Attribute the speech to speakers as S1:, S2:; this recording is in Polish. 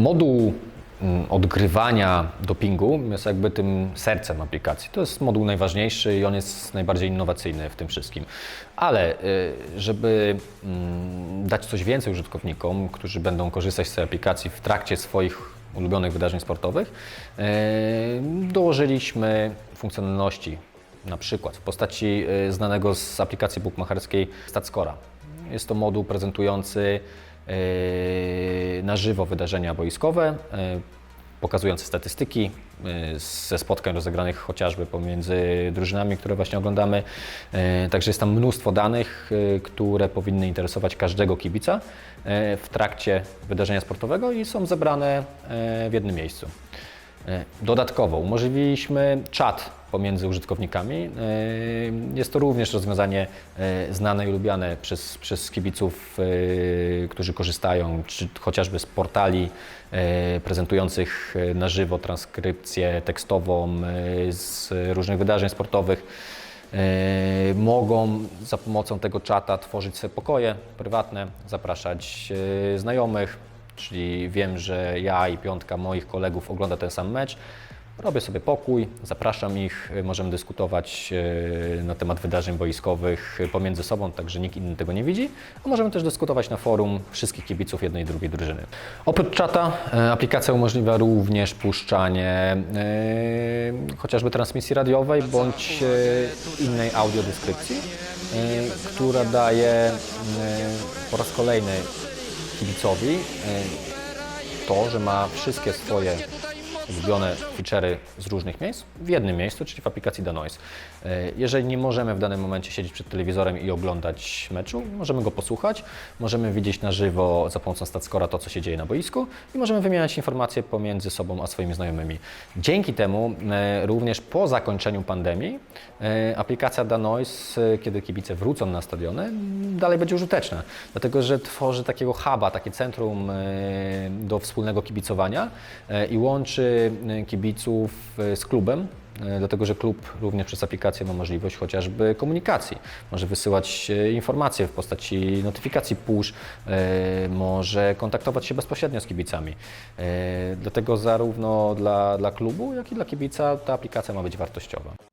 S1: Moduł mm, odgrywania dopingu jest jakby tym sercem aplikacji. To jest moduł najważniejszy i on jest najbardziej innowacyjny w tym wszystkim. Ale y, żeby mm, dać coś więcej użytkownikom, którzy będą korzystać z tej aplikacji w trakcie swoich ulubionych wydarzeń sportowych, y, dołożyliśmy funkcjonalności na przykład w postaci y, znanego z aplikacji bookmacherskiej StatScora. Jest to moduł prezentujący na żywo wydarzenia boiskowe, y, pokazujący statystyki y, ze spotkań rozegranych chociażby pomiędzy drużynami, które właśnie oglądamy. Także jest tam mnóstwo danych, które powinny interesować każdego kibica w trakcie wydarzenia sportowego i są zebrane w jednym miejscu. E, Dodatkowo umożliwiliśmy czat pomiędzy użytkownikami. E, Jest to również rozwiązanie e, znane i lubiane przez, przez kibiców, którzy korzystają czy chociażby z portali prezentujących na żywo transkrypcję tekstową z różnych wydarzeń sportowych. Mogą za pomocą tego czata tworzyć sobie pokoje prywatne, zapraszać znajomych, czyli wiem, że ja i piątka moich kolegów ogląda ten sam mecz. Robię sobie pokój, zapraszam ich, możemy dyskutować e, na temat wydarzeń boiskowych pomiędzy sobą, tak że nikt inny tego nie widzi, a możemy też dyskutować na forum wszystkich kibiców jednej i drugiej drużyny. Oprócz czata e, aplikacja umożliwia również puszczanie e, chociażby transmisji radiowej bądź innej audiodeskrypcji, która daje po raz kolejny kibicowi to, że ma wszystkie swoje ulubione feature'y z różnych miejsc w jednym miejscu, czyli w aplikacji Danoise. E, Jeżeli nie możemy w danym momencie siedzieć przed telewizorem i oglądać meczu, możemy go posłuchać, możemy widzieć na żywo za pomocą StatScora to, co się dzieje na boisku i możemy wymieniać informacje pomiędzy sobą a swoimi znajomymi. Dzięki temu e, również po zakończeniu pandemii e, aplikacja Danoise, e, kiedy kibice wrócą na stadiony, dalej będzie użyteczna, dlatego że tworzy takiego huba, takie centrum do wspólnego kibicowania i łączy e, kibiców e, z klubem, e, dlatego że klub również przez aplikację ma możliwość chociażby komunikacji. Może wysyłać informacje w postaci notyfikacji push, może kontaktować się bezpośrednio z kibicami. Dlatego zarówno dla, dla klubu, jak i dla kibica ta aplikacja ma być wartościowa.